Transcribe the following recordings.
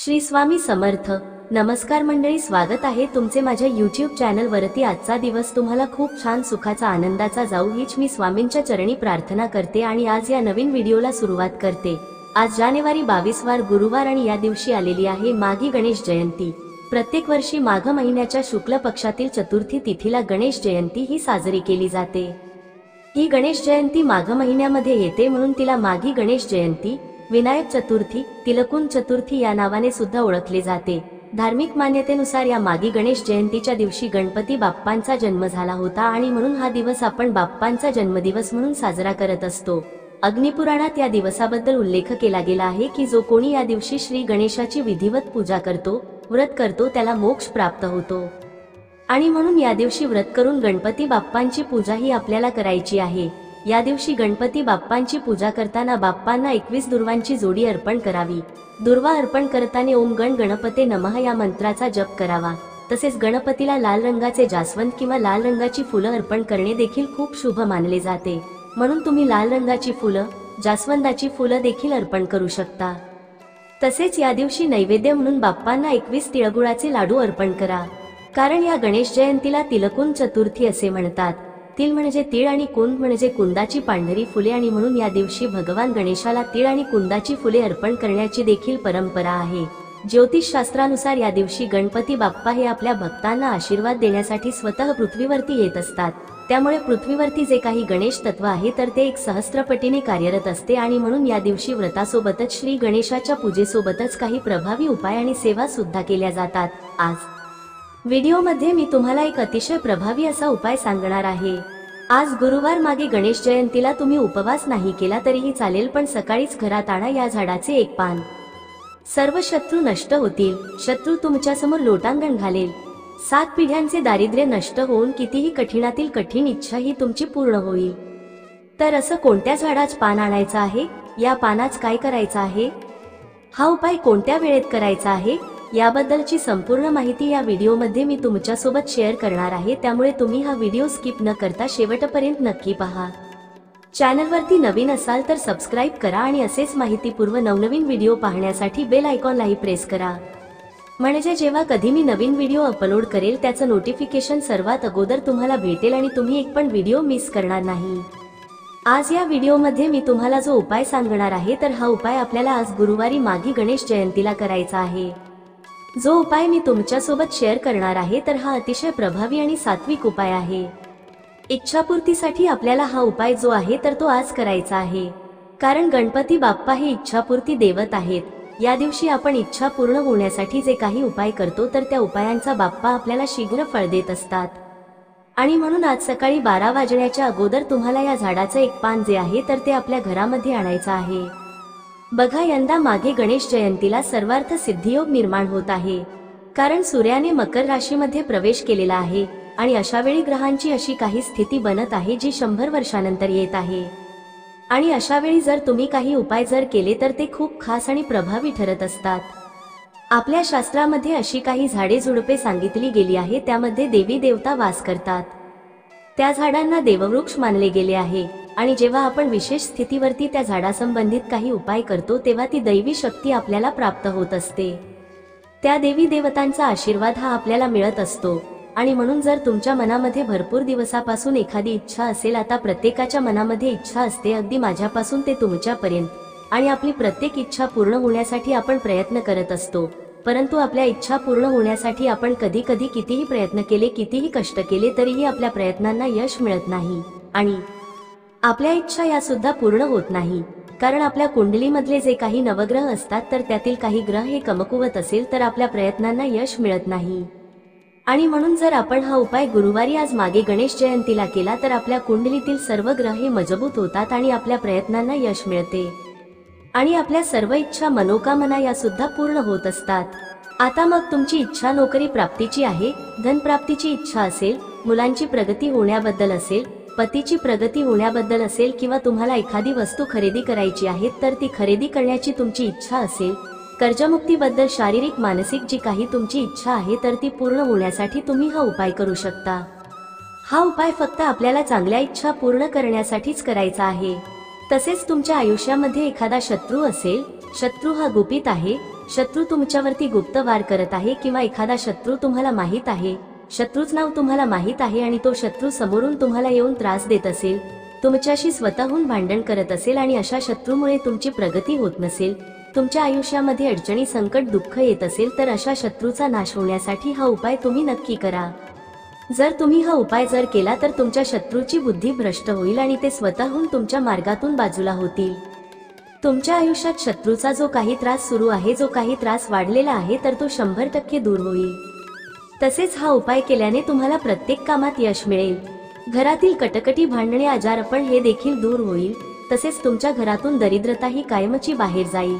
श्री स्वामी समर्थ. नमस्कार मंडळी स्वागत आहे तुमचे माझ्या युट्यूब चॅनल वरती. आजचा दिवस तुम्हाला खूप छान सुखाचा आनंदाचा जाऊ हीच मी स्वामींच्या चरणी प्रार्थना करते आणि आज या नवीन व्हिडिओला सुरुवात करते. आज जानेवारी बावीस वार गुरुवार आणि या दिवशी आलेली आहे माघी गणेश जयंती. प्रत्येक वर्षी माघ महिन्याच्या शुक्ल पक्षातील चतुर्थी तिथीला गणेश जयंती ही साजरी केली जाते. ही गणेश जयंती माघ महिन्यामध्ये येते म्हणून तिला माघी गणेश जयंती विनायक चतुर्थी तिलकुन चतुर्थी या नावाने सुद्धा ओळखले जाते. धार्मिक मान्यतेनुसार या मागी गणेश जयंतीच्या दिवशी गणपती बाप्पांचा जन्म झाला होता आणि म्हणून हा दिवस आपण बाप्पांचा जन्मदिवस म्हणून साजरा करत असतो. अग्निपुराणात या दिवसाबद्दल उल्लेख केला गेला आहे की जो कोणी या दिवशी श्री गणेशाची विधिवत पूजा करतो व्रत करतो त्याला मोक्ष प्राप्त होतो. आणि म्हणून या दिवशी व्रत करून गणपती बाप्पांची पूजा ही आपल्याला करायची आहे. या दिवशी गणपती बाप्पांची पूजा करताना बाप्पांना एकवीस दुर्वांची जोडी अर्पण करावी. दुर्वा अर्पण करताना ओम गण गणपते नमः या मंत्राचा जप करावा. तसेच गणपतीला लाल रंगाचे जास्वंद किंवा लाल रंगाची फुलं अर्पण करणे देखील खूप शुभ मानले जाते. म्हणून तुम्ही लाल रंगाची फुलं जास्वंदाची फुलं देखील अर्पण करू शकता. तसेच या दिवशी नैवेद्य म्हणून बाप्पांना एकवीस तिळगुळाचे लाडू अर्पण करा. कारण या गणेश जयंतीला तिलकुंद चतुर्थी असे म्हणतात. तिळ म्हणजे तीळ आणि कुंद म्हणजे कुंदाची पांढरी फुले आणि म्हणून या दिवशी भगवान गणेशाला तीळ आणि कुंदाची फुले अर्पण करण्याची देखील परंपरा आहे. ज्योतिष शास्त्रानुसार या दिवशी गणपती बाप्पा हे आपल्या भक्तांना आशीर्वाद देण्यासाठी स्वतः पृथ्वीवरती येत असतात. त्यामुळे पृथ्वीवरती जे काही गणेश तत्व आहे तर ते एक सहस्त्रपटीने कार्यरत असते आणि म्हणून या दिवशी व्रतासोबतच श्री गणेशाच्या पूजेसोबतच काही प्रभावी उपाय आणि सेवा सुद्धा केल्या जातात. आज. व्हिडिओमध्ये मी तुम्हाला एक अतिशय प्रभावी असा उपाय सांगणार आहे. आज गुरुवार मागे गणेश जयंतीला तुम्ही उपवास नाही केला तरीही चालेल पण सकाळीच घरात आणा या झाडाचे एक पान. सर्व शत्रू नष्ट होतील शत्रू तुमच्यासमोर लोटांगण घालेल. सात पिढ्यांचे दारिद्र्य नष्ट होऊन कितीही कठीणातील कठीण इच्छा ही तुमची पूर्ण होईल. तर असं कोणत्या झाडाच पान आणायचं आहे? या पानाच काय करायचं आहे? हा उपाय कोणत्या वेळेत करायचा आहे? याबद्दलची संपूर्ण माहिती या व्हिडिओमध्ये मी तुमच्यासोबत शेअर करणार आहे. त्यामुळे तुम्ही हा व्हिडिओ स्किप न करता शेवटपर्यंत नक्की पहा. चॅनलवरती नवीन असाल तर सबस्क्राईब करा आणि असेच माहितीपूर्व नवनवीन व्हिडिओ पाहण्यासाठी बेल आयकॉनलाही प्रेस करा. म्हणजे जेव्हा कधी मी नवीन व्हिडिओ अपलोड करेल त्याचं नोटिफिकेशन सर्वात अगोदर तुम्हाला भेटेल आणि तुम्ही एक पण व्हिडिओ मिस करणार नाही. आज या व्हिडिओमध्ये मी तुम्हाला जो उपाय सांगणार आहे तर हा उपाय आपल्याला आज गुरुवारी मागी गणेश जयंतीला करायचा आहे. जो उपाय मी तुमच्यासोबत शेअर करणार आहे तर हा अतिशय प्रभावी आणि सात्विक उपाय आहे. इच्छापूर्तीसाठी आपल्याला हा उपाय जो आहे तर तो आज करायचा आहे. कारण गणपती बाप्पा हे इच्छापूर्ती देवत आहेत. या दिवशी आपण इच्छा पूर्ण होण्यासाठी जे काही उपाय करतो तर त्या उपायांचा बाप्पा आपल्याला शीघ्र फळ देत असतात. आणि म्हणून आज सकाळी बारा वाजण्याच्या अगोदर तुम्हाला या झाडाचं एक पान जे आहे तर ते आपल्या घरामध्ये आणायचं आहे. बघा यंदा मागे गणेश जयंतीला सर्वार्थ सिद्धियोग निर्माण होत आहे. कारण सूर्याने मकर राशीमध्ये प्रवेश केलेला आहे आणि अशा वेळी ग्रहांची अशी काही स्थिती बनत आहे जी शंभर वर्षानंतर येत आहे. आणि अशा वेळी जर तुम्ही काही उपाय जर केले तर ते खूप खास आणि प्रभावी ठरत असतात. आपल्या शास्त्रामध्ये अशी काही झाडे झुडपे सांगितली गेली आहे त्यामध्ये देवी देवता वास करतात. त्या झाडांना देववृक्ष मानले गेले आहे. आणि जेव्हा आपण विशेष स्थितीवरती त्या झाडासंबंधित काही उपाय करतो तेव्हा ती दैवी शक्ती आपल्याला प्राप्त होत असते. त्या देवी देवतांचा आशीर्वाद हा आपल्याला मिळत असतो. आणि म्हणून जर तुमच्या मनामध्ये भरपूर दिवसापासून एखादी इच्छा असेल आता प्रत्येकाच्या मनामध्ये इच्छा असते अगदी माझ्यापासून ते तुमच्यापर्यंत. आणि आपली प्रत्येक इच्छा पूर्ण होण्यासाठी आपण प्रयत्न करत असतो. परंतु आपल्या इच्छा पूर्ण होण्यासाठी आपण कधी कधी कितीही प्रयत्न केले कितीही कष्ट केले तरीही आपल्या प्रयत्नांना यश मिळत नाही. आणि आपल्या इच्छा या सुद्धा पूर्ण होत नाही. कारण आपल्या कुंडलीमधले जे काही नवग्रह असतात तर त्यातील काही ग्रह हे कमकुवत असेल तर आपल्या प्रयत्नांना यश मिळत नाही. आणि म्हणून जर आपण हा उपाय गुरुवारी आज मागे गणेश जयंतीला केला तर आपल्या कुंडलीतील सर्व ग्रह हे मजबूत होतात आणि आपल्या प्रयत्नांना यश मिळते. आणि आपल्या सर्व इच्छा मनोकामना या सुद्धा पूर्ण होत असतात. आता मग तुमची इच्छा नोकरी प्राप्तीची आहे धनप्राप्तीची इच्छा असेल मुलांची प्रगती होण्याबद्दल असेल पतीची प्रगती होण्याबद्दल असेल किंवा तुम्हाला एखादी वस्तू खरेदी करायची आहे तर ती खरेदी करण्याची तुमची इच्छा असेल. कर्जमुक्तीबद्दल शारीरिक मानसिक जी काही तुमची इच्छा आहे तर ती पूर्ण होण्यासाठी तुम्ही हा उपाय करू शकता. हा उपाय फक्त आपल्याला चांगल्या इच्छा पूर्ण करण्यासाठीच करायचा आहे. तसेच तुमच्या आयुष्यामध्ये एखादा शत्रू असेल शत्रू हा गुपित आहे शत्रू तुमच्यावरती गुप्त वार करत आहे किंवा एखादा शत्रू तुम्हाला माहीत आहे शत्रूच नाव तुम्हाला माहीत आहे आणि तो शत्रू समोरून तुम्हाला येऊन त्रास देत असेल. तुमच्याशी स्वतःहून भांडण करत असेल आणि अशा शत्रूमुळे तुमची प्रगती होत नसेल. तुमच्या आयुष्यामध्ये अडचणी संकट दुःख येत असेल तर अशा शत्रूचा नाश होण्यासाठी हा उपाय तुम्ही नक्की करा. जर तुम्ही हा उपाय जर केला तर तुमच्या शत्रूची बुद्धी भ्रष्ट होईल आणि ते स्वतःहून तुमच्या मार्गातून बाजूला होतील. तुमच्या आयुष्यात शत्रूचा जो काही त्रास सुरू आहे जो काही त्रास वाढलेला आहे तर तो शंभर टक्के दूर होईल. तसेच हा उपाय केल्याने तुम्हाला प्रत्येक कामात यश मिळेल. घरातील कटकटी भांडणे आजारपण हे देखील दूर होईल. तसेच तुमच्या घरातून दरिद्रता ही कायमची बाहेर जाईल.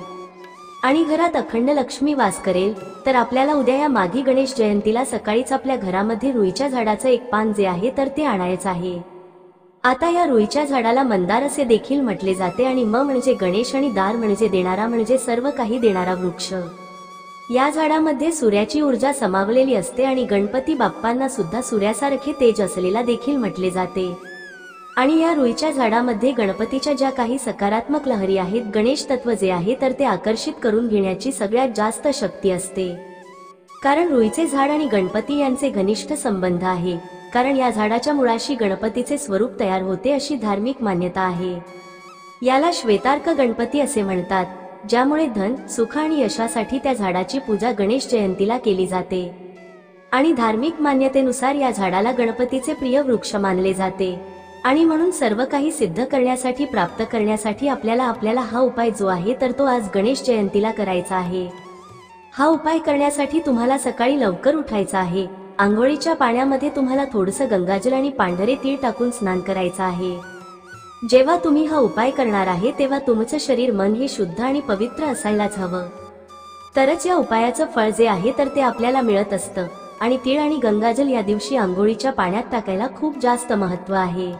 आणि घरात अखंड लक्ष्मी वास करेल तर आपल्याला उद्या या माघी गणेश जयंतीला सकाळीच आपल्या घरामध्ये रुईच्या झाडाचं एक पान जे आहे तर ते आणायचं आहे. आता या रुईच्या झाडाला मंदार असे देखील म्हटले जाते आणि म म्हणजे गणेश आणि दार म्हणजे देणारा म्हणजे सर्व काही देणारा वृक्ष. या झाडामध्ये सूर्याची ऊर्जा समावलेली असते आणि गणपती बाप्पांना सुद्धा सूर्यासारखे तेज असलेला देखील म्हटले जाते. आणि या रुईच्या झाडामध्ये गणपतीच्या ज्या काही सकारात्मक लहरी आहेत गणेश तत्व जे आहे तर ते आकर्षित करून घेण्याची सगळ्यात जास्त शक्ती असते. कारण रुईचे झाड आणि गणपती यांचे घनिष्ठ संबंध आहे. कारण या झाडाच्या मुळाशी गणपतीचे स्वरूप तयार होते अशी धार्मिक मान्यता आहे. याला श्वेतार्क गणपती असे म्हणतात. ज्यामुळे धन सुख आणि यशासाठी त्या झाडाची पूजा गणेश जयंतीला केली जाते. आणि धार्मिक मान्यतेनुसार या झाडाला गणपतीचे प्रिय वृक्ष मानले जाते. आणि म्हणून सर्व काही सिद्ध करण्यासाठी प्राप्त करण्यासाठी आपल्याला आपल्याला हा उपाय जो आहे तर तो आज गणेश जयंतीला करायचा आहे. हा उपाय करण्यासाठी तुम्हाला सकाळी लवकर उठायचा आहे. आंघोळीच्या पाण्यामध्ये तुम्हाला थोडंसं गंगाजल आणि पांढरे तीळ टाकून स्नान करायचं आहे. जेव्हा तुम्ही हा उपाय करणार आहे तेव्हा तुमचं शरीर मन हे शुद्ध आणि पवित्र असायलाच हवं. तरच या उपायाचं फळ जे आहे तर ते आपल्याला मिळत असतं. आणि तीळ आणि गंगाजल या दिवशी आंघोळीच्या पाण्यात टाकायला खूप जास्त महत्त्व आहे.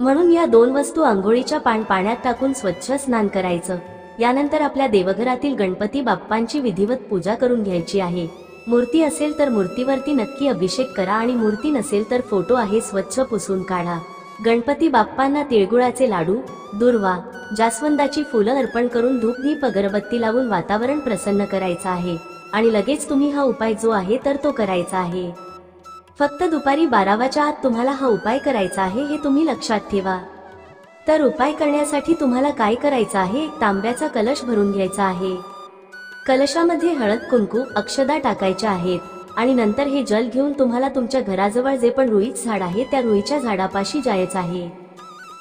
म्हणून या दोन वस्तू आंघोळीच्या पाण पाण्यात टाकून स्वच्छ स्नान करायचं. यानंतर आपल्या देवघरातील गणपती बाप्पांची विधिवत पूजा करून घ्यायची आहे. मूर्ती असेल तर मूर्तीवरती नक्की अभिषेक करा आणि मूर्ती नसेल तर फोटो आहे स्वच्छ पुसून काढा. गणपती बाप्पांना तिळगुळाचे लाडू दुर्वा जास्वंदाची फुलं अर्पण करून धूप दीप अगरबत्ती लावून वातावरण प्रसन्न करायचं आहे. आणि लगेच तुम्ही हा उपाय जो आहे तर तो करायचा आहे. फक्त दुपारी बारावाच्या आत तुम्हाला हा उपाय करायचा आहे हे तुम्ही लक्षात ठेवा. तर उपाय करण्यासाठी तुम्हाला काय करायचं आहे? एक तांब्याचा कलश भरून घ्यायचा आहे. कलशामध्ये हळद कुंकू अक्षदा टाकायच्या आहेत. आणि नंतर हे जल घेऊन तुम्हाला तुमच्या घराजवळ जे पण रुईच झाड आहे त्या रुईच्या झाडापाशी जायचं आहे.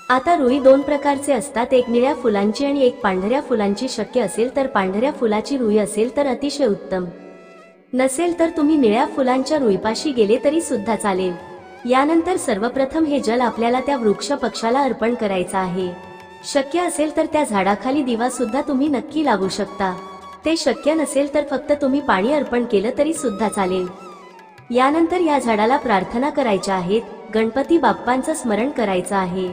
आता रुई दोन प्रकारचे असतात एक निळ्या फुलांची आणि एक पांढऱ्या फुलांची. शक्य असेल तर पांढऱ्या फुलाची रुई असेल तर अतिशय उत्तम. नसेल तर तुम्ही निळ्या फुलांच्या रुईपाशी गेले तरी सुद्धा चालेल. यानंतर सर्वप्रथम हे जल आपल्याला त्या वृक्ष पक्षाला अर्पण करायचं आहे. शक्य असेल तर त्या झाडाखाली दिवा सुद्धा तुम्ही नक्की लागू शकता. ते शक्य नसेल तर फक्त तुम्ही पाणी अर्पण केलं तरी सुद्धा चालेल. यानंतर या झाडाला प्रार्थना करायच्या आहेत गणपती बाप्पांचं स्मरण करायचं आहे.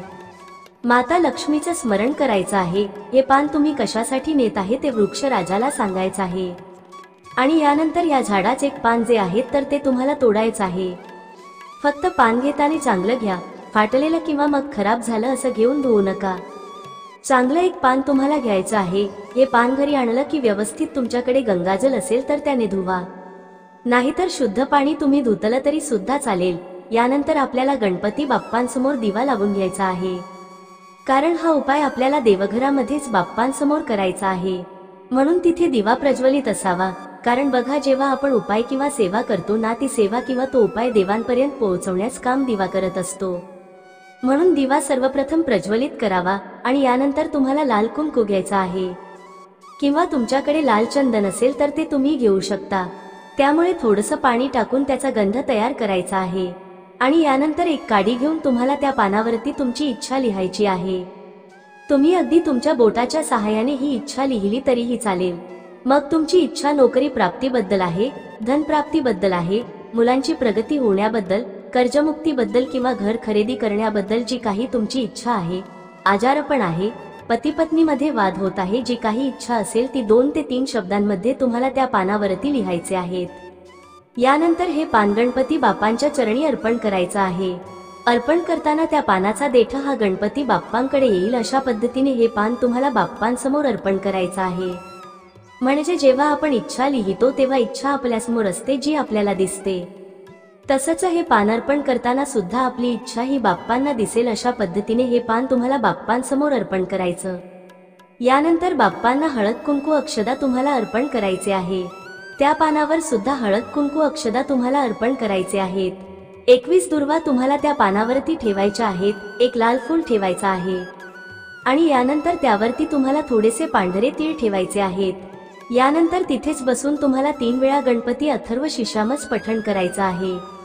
माता लक्ष्मीचं स्मरण करायचं आहे हे पान तुम्ही कशासाठी नेत आहे ते वृक्ष राजाला सांगायचं आहे. आणि यानंतर या झाडाचे एक पान जे आहे तर ते तुम्हाला तोडायचं आहे. फक्त पान घेताना चांगलं घ्या फाटलेलं किंवा मग खराब झालं असं घेऊन धुवू नका. चांगलं एक पान तुम्हाला घ्यायचं आहे. हे पान घरी आणलं की व्यवस्थित तुमच्याकडे गंगाजल असेल तर त्याने धुवा. नाहीतर शुद्ध पाणी तुम्ही धुतलं तरी सुद्धा चालेल. यानंतर आपल्याला गणपती बाप्पांसमोर दिवा लावून घ्यायचा आहे. कारण हा उपाय आपल्याला देवघरामध्येच बाप्पांसमोर करायचा आहे. म्हणून तिथे दिवा प्रज्वलित असावा. कारण बघा जेव्हा आपण उपाय किंवा सेवा करतो ना ती सेवा किंवा तो उपाय देवांपर्यंत पोहोचवण्यास काम दिवा करत असतो. म्हणून दिवा सर्वप्रथम प्रज्वलित करावा आणि यानंतर तुम्हाला लाल कुंकू घ्यायचा आहे. किंवा तुमच्याकडे लाल चंदन असेल तर ते तुम्ही घेऊ शकता. त्यामुळे थोडंसं पाणी टाकून त्याचा गंध तयार करायचा आहे. आणि यानंतर एक काडी घेऊन तुम्हाला त्या पानावरती तुमची इच्छा लिहायची आहे. तुम्ही अगदी तुमच्या बोटाच्या सहाय्याने ही इच्छा लिहिली तरीही चालेल. मग तुमची इच्छा नोकरी प्राप्तीबद्दल आहे धनप्राप्तीबद्दल आहे मुलांची प्रगती होण्याबद्दल कर्जमुक्तीबद्दल किंवा घर खरेदी करण्याबद्दल जी काही तुमची इच्छा आहे आजारपण आहे पती पत्नीमध्ये वाद होत आहे जी काही इच्छा असेल ती दोन ते तीन शब्दांमध्ये तुम्हाला त्या पानावरती लिहायचे आहेत. यानंतर हे पान गणपती बापांच्या चरणी अर्पण करायचं आहे. अर्पण करताना त्या पानाचा देठ हा गणपती बाप्पांकडे येईल अशा पद्धतीने हे पान तुम्हाला बाप्पांसमोर अर्पण करायचं आहे. म्हणजे जेव्हा आपण इच्छा लिहितो तेव्हा इच्छा आपल्यासमोर असते जी आपल्याला दिसते. तसंच हे पान अर्पण करताना सुद्धा आपली इच्छा ही बाप्पांना दिसेल अशा पद्धतीने हे पान तुम्हाला बाप्पांसमोर अर्पण करायचं. यानंतर बाप्पांना हळद कुंकू अक्षदा तुम्हाला अर्पण करायचे आहे. त्या पानावर सुद्धा हळद कुंकू अक्षदा तुम्हाला अर्पण करायचे आहेत. एकवीस दुर्वा तुम्हाला त्या पानावरती ठेवायच्या आहेत एक लाल फूल ठेवायचं आहे. आणि यानंतर त्यावरती तुम्हाला थोडेसे पांढरे तीळ ठेवायचे आहेत. यानंतर तिथेच बसून तुम्हाला तीन वेळा गणपती अथर्व शिशामच पठण करायचं आहे.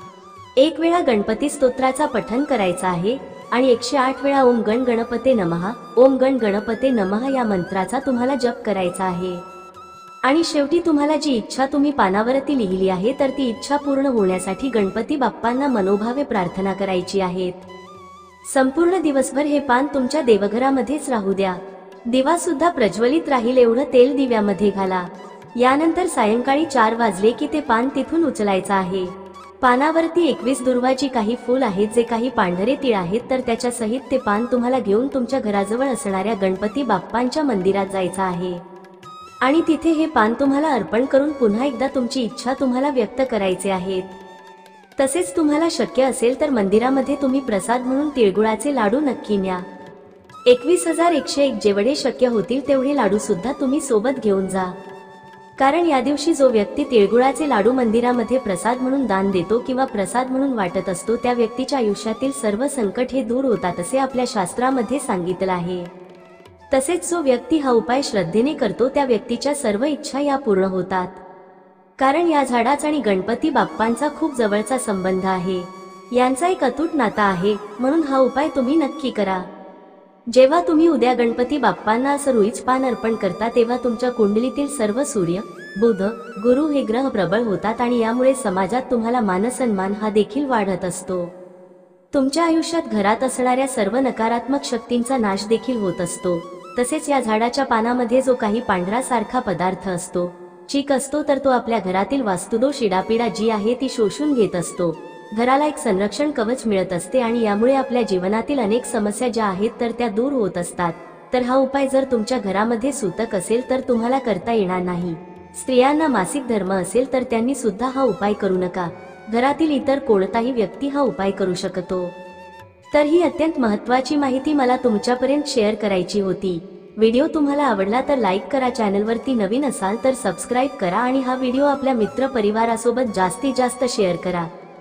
एक वेळा गणपती स्तोत्राचा पठन करायचा आहे आणि एकशे आठ वेळा ओम गण गणपते नमहा ओम गण गणपते नमहा या मंत्राचा तुम्हाला जप करायचा आहे. आणि शेवटी तुम्हाला जी इच्छा तुम्ही पानावरती लिहिली आहे तर ती इच्छा पूर्ण होण्यासाठी गणपती बाप्पांना मनोभावे प्रार्थना करायची आहेत. संपूर्ण दिवसभर हे पान तुमच्या देवघरामध्येच राहू द्या. दिवा सुद्धा प्रज्वलित राहील एवढं तेल दिव्यामध्ये घाला. यानंतर सायंकाळी चार वाजले की ते पान तिथून उचलायचं आहे. पानावरती एकवीस दुर्वाची काही फूल आहेत जे काही पांढरे तीळ आहेत तर त्याच्या सहित ते पान तुम्हाला घेऊन तुमच्या घराजवळ असणाऱ्या गणपती बाप्पांच्या मंदिरात जायचं आहे. आणि तिथे हे पान तुम्हाला अर्पण करून पुन्हा एकदा तुमची इच्छा तुम्हाला व्यक्त करायचे आहेत. तसेच तुम्हाला शक्य असेल तर मंदिरामध्ये तुम्ही प्रसाद म्हणून तिळगुळाचे लाडू नक्की न्या. एकवीस हजार एकशे एक जेवढे शक्य होतील तेवढे लाडू सुद्धा तुम्ही सोबत घेऊन जा. कारण या दिवशी जो व्यक्ती तिळगुळाचे लाडू मंदिरामध्ये प्रसाद म्हणून दान देतो किंवा प्रसाद म्हणून वाटत असतो त्या व्यक्तीच्या आयुष्यातील सर्व संकट हे दूर होतात असे आपल्या शास्त्रामध्ये सांगितलं आहे. तसेच जो व्यक्ती हा उपाय श्रद्धेने करतो त्या व्यक्तीच्या सर्व इच्छा या पूर्ण होतात. कारण या झाडाचा आणि गणपती बाप्पांचा खूप जवळचा संबंध आहे. यांचा एक अतूट नाता आहे म्हणून हा उपाय तुम्ही नक्की करा. जेव्हा तुम्ही उद्या गणपती बाप्पांना असं रुईच पान अर्पण करता तेव्हा तुमच्या कुंडलीतील सर्व सूर्य बुध गुरु हे ग्रह प्रबळ होतात आणि यामुळे समाजात तुम्हाला मानसन्मान हा देखील वाढत असतो. तुमच्या आयुष्यात घरात असणाऱ्या सर्व नकारात्मक शक्तींचा नाश देखील होत असतो. तसेच या झाडाच्या पानामध्ये जो काही पांढरा सारखा पदार्थ असतो चीक असतो तर तो आपल्या घरातील वास्तुदोष इडापिडा जी आहे ती शोषून घेत असतो. घराला एक संरक्षण कवच मिळत असते आणि यामुळे आपल्या जीवनातील अनेक समस्या ज्या आहेत तर त्या दूर होत असतात. तर हा उपाय जर तुमच्या घरामध्ये सूतक असेल तर तुम्हाला करता येणार नाही. स्त्रियांना मासिक धर्म असेल तर त्यांनी सुद्धा हा उपाय करू नका. घरातील इतर कोणताही व्यक्ती हा उपाय करू शकतो. तर ही अत्यंत महत्वाची माहिती मला तुमच्यापर्यंत शेअर करायची होती. व्हिडिओ तुम्हाला आवडला तर लाईक करा चॅनलवरती नवीन असाल तर सबस्क्राईब करा आणि हा व्हिडिओ आपल्या मित्र परिवारासोबत जास्तीत जास्त शेअर करा.